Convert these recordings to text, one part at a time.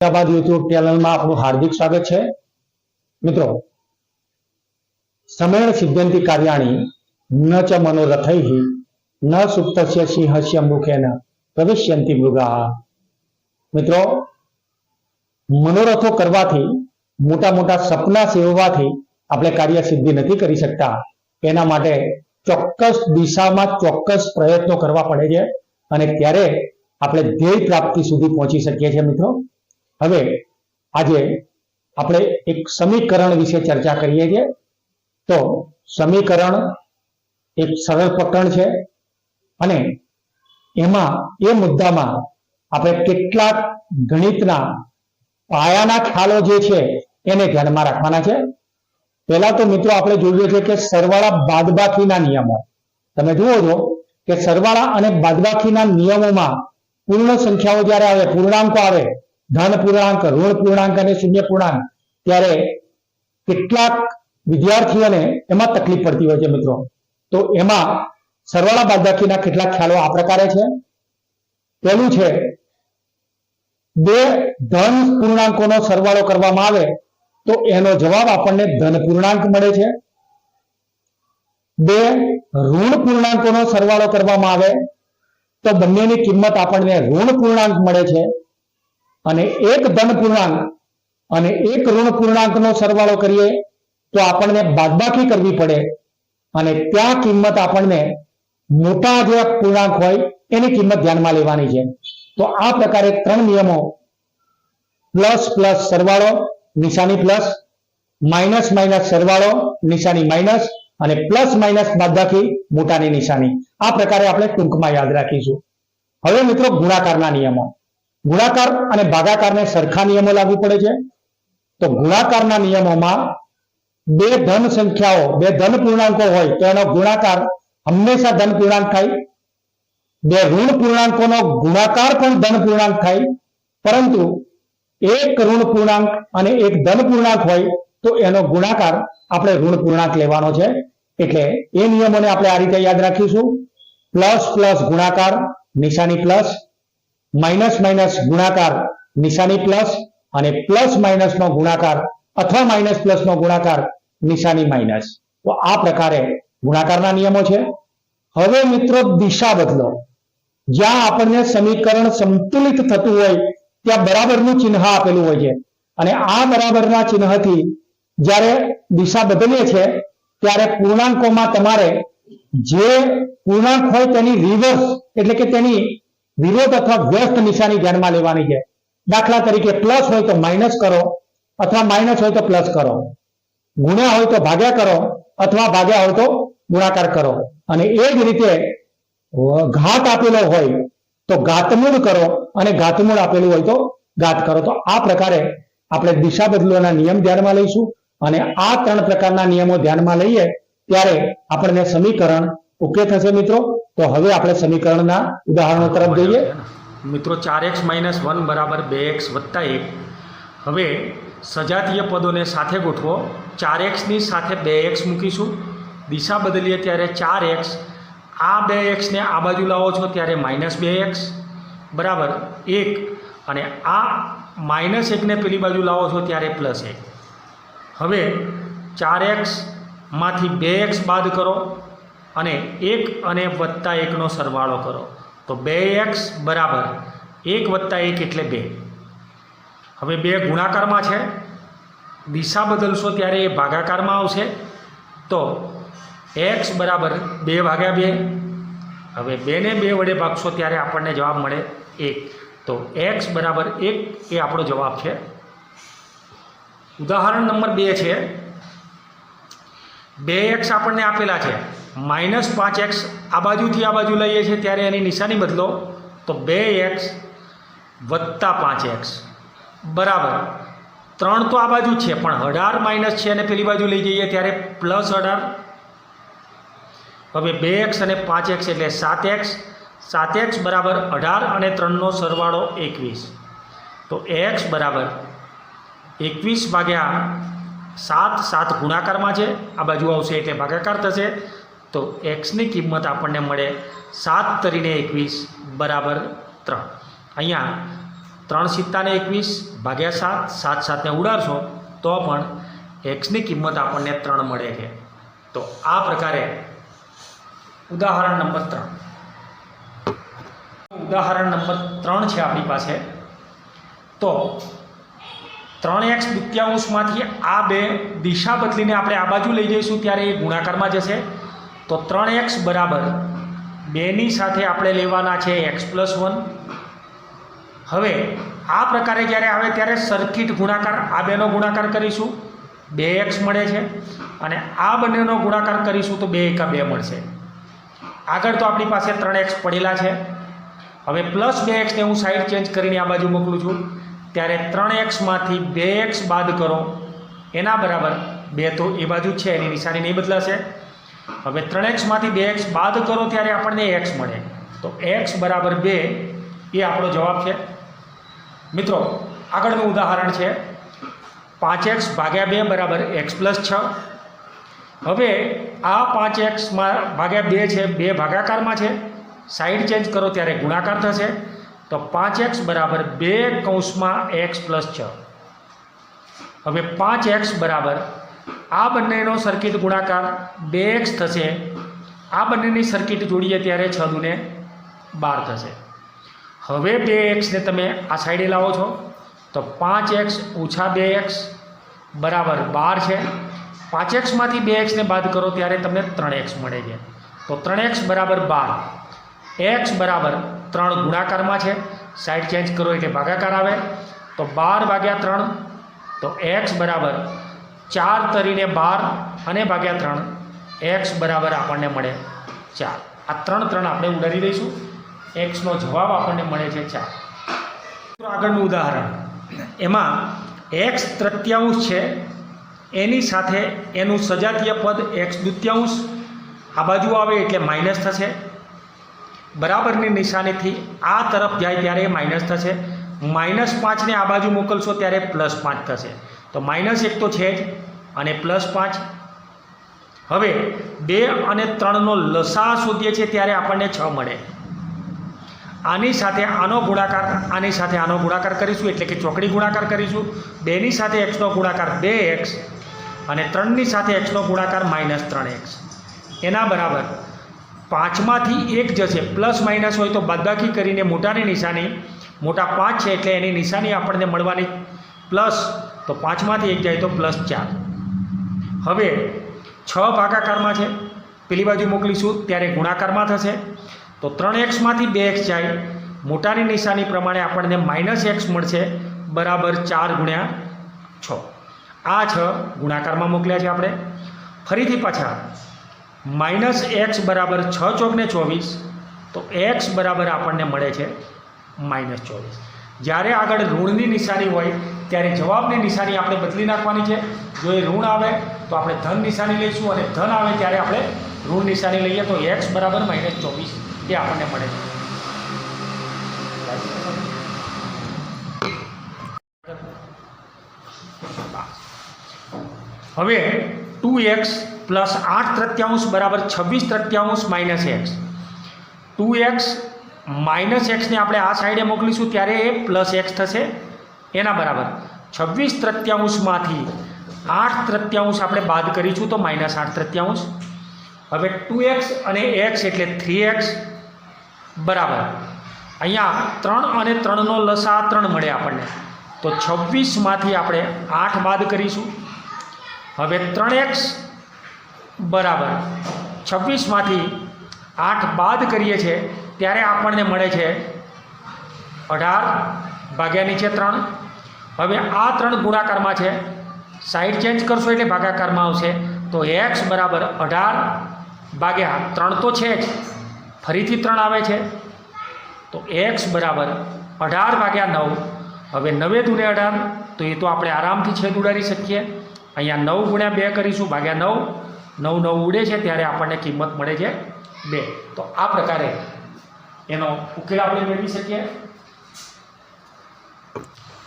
Ahmedabad YouTube ચેનલમાં આપનું હાર્દિક સ્વાગત છે. મિત્રો સમેણ સિદ્ધંતિ કાર્યાણી ન ચ મનોરથૈ ન સુપ્તસ્ય સિંહસ્ય મુખેન પ્રવિશ્યંતિ મૃગા. મિત્રો, મનોરથો કરવાથી, મોટા મોટા સપના સેવવાથી આપણે કાર્ય સિદ્ધિ નથી કરી શકતા. એના માટે ચોક્કસ દિશામાં ચોક્કસ પ્રયત્નો કરવા પડે છે અને ત્યારે આપણે ધ્યેય પ્રાપ્તિ સુધી પહોંચી શકીએ છીએ મિત્રો. હવે આજે આપણે એક સમીકરણ વિશે ચર્ચા કરીએ છીએ. તો સમીકરણ એક સરળ પ્રકરણ છે અને એમાં એ મુદ્દામાં આપણે કેટલાક ગણિતના પાયાના ખ્યાલો જે છે એને ધ્યાનમાં રાખવાના છે. પહેલા તો મિત્રો આપણે જોઈએ છે કે સરવાળા બાદબાકીના નિયમો. તમે જુઓ છો કે સરવાળા અને બાદબાકીના નિયમોમાં પૂર્ણ સંખ્યાઓ જ્યારે આવે, પૂર્ણાંકો આવે ધન પૂર્ણાંક, ઋણ પૂર્ણાંક અને શૂન્ય પૂર્ણાંક. ત્યારે કેટલાક વિદ્યાર્થીઓને એમાં તકલીફ પડતી હોય છે મિત્રો. તો એમાં સરવાળા બાદબાકીના કેટલાક ખ્યાલો આ પ્રકારે છે. પહેલું છે, બે ધન પૂર્ણાંકોનો સરવાળો કરવામાં આવે તો એનો જવાબ આપણને ધન પૂર્ણાંક મળે છે. બે, ઋણ પૂર્ણાંકોનો સરવાળો કરવામાં આવે તો બંનેની કિંમત આપણને ઋણ પૂર્ણાંક મળે છે. અને એક ધન પૂર્ણાંક અને એક ઋણ પૂર્ણાંકનો સરવાળો કરીએ તો આપણને બાદબાકી કરવી પડે અને ત્યાં કિંમત આપણને મોટા જે પૂર્ણાંક હોય એની કિંમત ધ્યાનમાં લેવાની છે. તો આ પ્રકારે ત્રણ નિયમો પ્લસ પ્લસ સરવાળો, નિશાની પ્લસ, માઇનસ માઇનસ સરવાળો, નિશાની માઇનસ અને પ્લસ માઇનસ બાદબાકી, મોટાની નિશાની. આ પ્રકારે આપણે ટૂંકમાં યાદ રાખીશું. હવે મિત્રો ગુણાકારના નિયમો. ગુણાકાર અને ભાગાકારને સરખા નિયમો લાગુ પડે છે. તો ગુણાકારના નિયમોમાં બે ધન સંખ્યાઓ, બે ધન પૂર્ણાંકો હોય તો એનો ગુણાકાર હંમેશા ધન પૂર્ણાંક થાય. બે ઋણ પૂર્ણાંકોનો ગુણાકાર પણ ધન પૂર્ણાંક થાય. પરંતુ એક ઋણ પૂર્ણાંક અને એક ધન પૂર્ણાંક હોય તો એનો ગુણાકાર આપણે ઋણ પૂર્ણાંક લેવાનો છે. એટલે એ નિયમોને આપણે આ રીતે યાદ રાખીશું. પ્લસ પ્લસ ગુણાકાર, નિશાની પ્લસ માઇનસ માઇનસ ગુણાકાર નિશાની પ્લસ અને પ્લસ માઇનસ નો ગુણાકાર અથવા માઇનસ પ્લસ નો ગુણાકાર નિશાની માઇનસ. તો આ પ્રકારે ગુણાકારના નિયમો છે. હવે મિત્રો દિશા બદલો. જ્યાં આપણને સમીકરણ સંતુલિત થતું હોય, ત્યાં બરાબરનું ચિહ્ન આપેલું હોય છે. અને આ બરાબરના ચિહ્નથી જ્યારે દિશા બદલીએ છે, ત્યારે પૂર્ણાંકોમાં તમારે જે પૂર્ણાંક હોય તેની રિવર્સ એટલે કે તેની વિરોધ અથવા વ્યસ્ત નિશાની ધ્યાનમાં લેવાની છે. દાખલા તરીકે પ્લસ હોય તો માઇનસ કરો અથવા માઇનસ હોય તો પ્લસ કરો. ગુણ્યા હોય તો ભાગ્યા કરો અથવા ભાગ્યા હોય તો ગુણાકાર કરો. અને એ જ રીતે ઘાત આપેલો હોય તો ઘાતમૂળ કરો અને ઘાતમૂળ આપેલું હોય તો ઘાત કરો. તો આ પ્રકારે આપણે દિશા બદલવાના નિયમ ધ્યાનમાં લઈશું અને આ ત્રણ પ્રકારના નિયમો ધ્યાનમાં લઈએ ત્યારે આપણને સમીકરણ ઓકે થશે મિત્રો? તો હવે આપણે સમીકરણના ઉદાહરણો તરફ જઈએ. મિત્રો ચાર એક્સ માઇનસ વન બરાબર બે એક્સ વત્તા એક. હવે સજાતીય પદોને સાથે ગોઠવો. ચાર એક્સની સાથે બે એક્સ મૂકીશું. દિશા બદલીએ ત્યારે ચાર એક્સ. આ બે એક્સને આ બાજુ લાવો છો ત્યારે માઇનસ બે એક્સ. બરાબર? એક. અને આ માઇનસ એકને પેલી બાજુ લાવો છો ત્યારે પ્લસ એક. હવે ચાર એક્સમાંથી બે એક્સ બાદ કરો. અને એક અને વત્તા એકનો સરવાળો કરો. તો બે એક્સ બરાબર એક વત્તા એક એટલે બે. હવે બે ગુણાકારમાં છે. દિશા બદલશો ત્યારે એ ભાગાકારમાં આવશે. તો એક્સ બરાબર બે ભાગ્યા બે. હવે બેને બે વડે ભાગશો ત્યારે આપણને જવાબ મળે એક. તો એક્સ બરાબર એક એ આપણો જવાબ છે. ઉદાહરણ નંબર બે છે. બે એક્સ આપણને આપેલા છે. માઇનસ પાંચ એક્સ આ બાજુથી આ બાજુ લઈએ છીએ, ત્યારે એની નિશાની બદલો તો બે એક્સ વત્તા પાંચ એક્સ. બરાબર. ત્રણ તો આ બાજુ છે, પણ અઢાર માઇનસ છે અને પેલી બાજુ લઈ જઈએ ત્યારે પ્લસ અઢાર. હવે બે એક્સ અને પાંચ એક્સ એટલે સાત એક્સ. સાત એક્સ બરાબર અઢાર અને ત્રણનો સરવાળો એકવીસ. તો એક્સ બરાબર એકવીસ ભાગ્યા સાત સાત ગુણાકારમાં છે. આ બાજુ આવશે એટલે ભાગાકાર થશે. તો એક્સની કિંમત આપણને મળે સાત તરીને એકવીસ બરાબર ત્રણ. અહીંયા ત્રણ સિત્તાને એકવીસ ભાગ્યા સાત સાત સાતને ઉડાડશો તો પણ એક્સની કિંમત આપણને ત્રણ મળે છે. તો આ પ્રકારે ઉદાહરણ નંબર ત્રણ. ઉદાહરણ નંબર ત્રણ છે આપણી પાસે. તો ત્રણ એક્સ દુત્યાંશમાંથી આ બે દિશા બદલીને આપણે આ બાજુ લઈ જઈશું, ત્યારે એ ગુણાકારમાં જશે. તો ત્રણ એક્સ બરાબર. બેની સાથે આપણે લેવાના છે એક્સ પ્લસ વન. હવે આ પ્રકારે જ્યારે આવે ત્યારે સર્કિટ ગુણાકાર, આ બેનો ગુણાકાર કરીશું. બે એક્સ મળે છે અને આ બંનેનો ગુણાકાર કરીશું તો બે એકા બે મળશે. આગળ તો આપણી પાસે ત્રણ એક્સ પડેલા છે. હવે પ્લસ બે એક્સને હું સાઈડ ચેન્જ કરીને આ બાજુ મોકલું છું. ત્યારે ત્રણ એક્સમાંથી બે એક્સ બાદ કરો. એના બરાબર બે તો એ બાજુ છે, એની નિશાની નહીં બદલાશે. હવે ત્રણ એક્સમાંથી બે એક્સ બાદ કરો ત્યારે આપણને એક્સ મળે. તો એક્સ બરાબર બે એ આપણો જવાબ છે. મિત્રો, આગળનું ઉદાહરણ છે. પાંચ એક્સ ભાગ્યા બે બરાબર એક્સ પ્લસ છ. હવે આ પાંચ એક્સમાં ભાગ્યા બે છે, બે ભાગાકારમાં છે. સાઈડ ચેન્જ કરો ત્યારે ગુણાકાર થશે. તો પાંચ એક્સ બરાબર બે કૌંસમાં એક્સ પ્લસ છ. હવે પાંચ એક્સ બરાબર આ બંનેનો સર્કિટ ગુણાકાર બે એક્સ થશે. આ બંનેની સર્કિટ જોડીએ ત્યારે છ દુને બાર થશે. હવે બે એક્સને તમે આ સાઈડે લાવો છો, તો પાંચ એક્સ ઓછા બે એક્સ બરાબર બાર છે. પાંચ એક્સમાંથી બે એક્સને બાદ કરો ત્યારે તમને ત્રણ એક્સ મળે છે. તો ત્રણ એક્સ બરાબર બાર. એક્સ બરાબર ત્રણ ગુણાકારમાં છે. સાઈડ ચેન્જ કરો એટલે ભાગાકાર આવે. તો બાર ભાગ્યા ત્રણ, તો એક્સ બરાબર ચાર તરીને બાર અને ભાગ્યા ત્રણ. એક્સ બરાબર આપણને મળે ચાર. આ ત્રણ ત્રણ આપણે ઉડાડી દઈશું. એક્સનો જવાબ આપણને મળે છે ચાર. આગળનું ઉદાહરણ. એમાં એક્સ તૃત્યાંશ છે. એની સાથે એનું સજાતીય પદ એક્સ દ્વિતીયાંશ આ બાજુ આવે એટલે માઇનસ થશે. બરાબરની નિશાનીથી આ તરફ જાય ત્યારે માઇનસ થશે. માઇનસ પાંચને આ બાજુ મોકલશો ત્યારે પ્લસ પાંચ થશે. તો માઇનસ એક તો છે જ અને પ્લસ પાંચ. હવે બે અને ત્રણનો લસા શોધીએ છીએ ત્યારે આપણને છ મળે. આની સાથે આનો ગુણાકાર, આની સાથે આનો ગુણાકાર કરીશું, એટલે કે ચોકડી ગુણાકાર કરીશું. બેની સાથે એક્સનો ગુણાકાર બે એક્સ અને ત્રણની સાથે એક્સનો ગુણાકાર માઇનસ ત્રણ એક્સ એના બરાબર પાંચમાંથી એક જશે, પ્લસ માઇનસ હોય તો બાદબાકી કરીને મોટાની નિશાની, મોટા પાંચ છે એટલે એની નિશાની આપણને મળવાની. પ્લસ તો પાંચમાંથી એક જાય તો પ્લસ ચાર. હવે છ ભાગાકારમાં છે, પેલી બાજુ મોકલીશું, ત્યારે ગુણાકારમાં થશે. તો ત્રણ એક્સમાંથી બે એક્સ જાય. મોટાની નિશાની પ્રમાણે આપણને માઇનસ એક્સ મળશે, બરાબર ચાર ગુણ્યા છ. આ છ ગુણાકારમાં મોકલ્યા છે આપણે. ફરીથી પાછા માઇનસ એક્સ બરાબર છ ચોકને ચોવીસ, તો એક્સ બરાબર આપણને મળે છે માઇનસ ચોવીસ. જ્યારે આગળ ઋણની નિશાની હોય, ત્યારે જવાબની નિશાની આપણે બદલી નાખવાની છે. જો એ ઋણ આવે, તો આપણે ધન નિશાની લઈશું અને ધન આવે ત્યારે આપણે ઋણ નિશાની લઈએ તો એક્સ બરાબર માઇનસ ચોવીસ એ આપણને મળે છે. હવે ટુ એક્સ પ્લસ આઠ તૃત્યાંશ બરાબર છવ્વીસ તૃત્યાંશ minus x two x minus એક્સને આપણે આ સાઈડે મોકલીશું, ત્યારે એ પ્લસ એક્સ થશે. એના બરાબર. છવ્વીસ તૃત્યાંશમાંથી આઠ તૃત્યાંશ આપણે બાદ કરીશું તો માઇનસ આઠ તૃત્યાંશ. હવે ટુ એક્સ અને એક્સ એટલે થ્રી એક્સ. બરાબર. અહીંયા ત્રણ અને ત્રણનો લસા ત્રણ મળે આપણને. તો છવ્વીસમાંથી આપણે આઠ બાદ કરીશું. હવે ત્રણ એક્સ. બરાબર. છવ્વીસમાંથી આઠ બાદ કરીએ છીએ. ત્યારે આપણને મળે છે અઢાર ભાગ્યા નીચે ત્રણ. હવે આ ત્રણ ગુણાકારમાં છે. સાઈડ ચેન્જ કરશો એટલે ભાગાકારમાં આવશે. તો એક્સ બરાબર અઢાર ભાગ્યા ત્રણ તો છે જ. ફરીથી ત્રણ આવે છે. તો એક્સ બરાબર અઢાર ભાગ્યા નવ. હવે નવે દૂને અઢાર. તો એ તો આપણે આરામથી છેદ ઉડાડી શકીએ. અહીંયા નવ ગુણ્યા બે કરીશું, ભાગ્યા નવ. નવ નવ ઉડે છે, ત્યારે આપણને કિંમત મળે છે બે. તો આ પ્રકારે એનો ઉકેલ આપણે મેળવી શકીએ.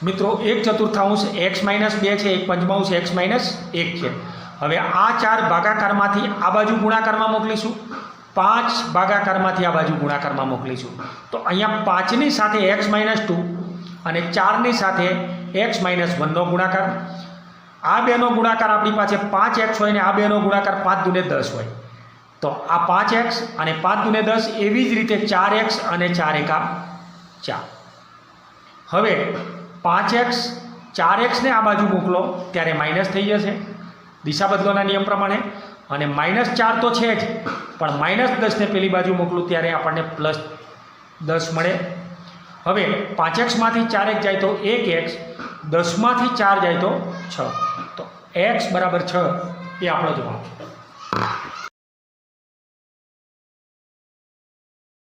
મિત્રો, એક ચતુર્થાંશ એક્સ માઇનસ બે છે, એક પંચમાંશ એક્સ માઇનસ એક છે. હવે આ ચાર ભાગાકારમાંથી આ બાજુ ગુણાકારમાં મોકલીશું. પાંચ ભાગાકારમાંથી આ બાજુ ગુણાકારમાં મોકલીશું. તો અહીંયા પાંચની સાથે એક્સ માઇનસ ટુ અને ચારની સાથે એક્સ માઇનસ વનનો ગુણાકાર. આ બેનો ગુણાકાર આપણી પાસે પાંચ એક્સ હોય ને આ બેનો ગુણાકાર પાંચ દુને દસ હોય. તો આ પાંચ એક્સ અને પાંચ દુને દસ એવી જ રીતે ચાર એક્સ અને ચાર એકા ચાર. હવે પાંચ એક્સ ચાર એક્સને આ બાજુ મોકલો, ત્યારે માઇનસ થઈ જશે. દિશા બદલોના નિયમ પ્રમાણે. અને માઇનસ ચાર તો છે જ, પણ માઇનસ દસને પેલી બાજુ મોકલું ત્યારે આપણને પ્લસ દસ મળે. હવે પાંચ એક્સમાંથી ચાર એક જાય તો એક એક્સ દસમાંથી ચાર જાય તો છ. તો એક્સ બરાબર છ એ આપણો જવાબ. છે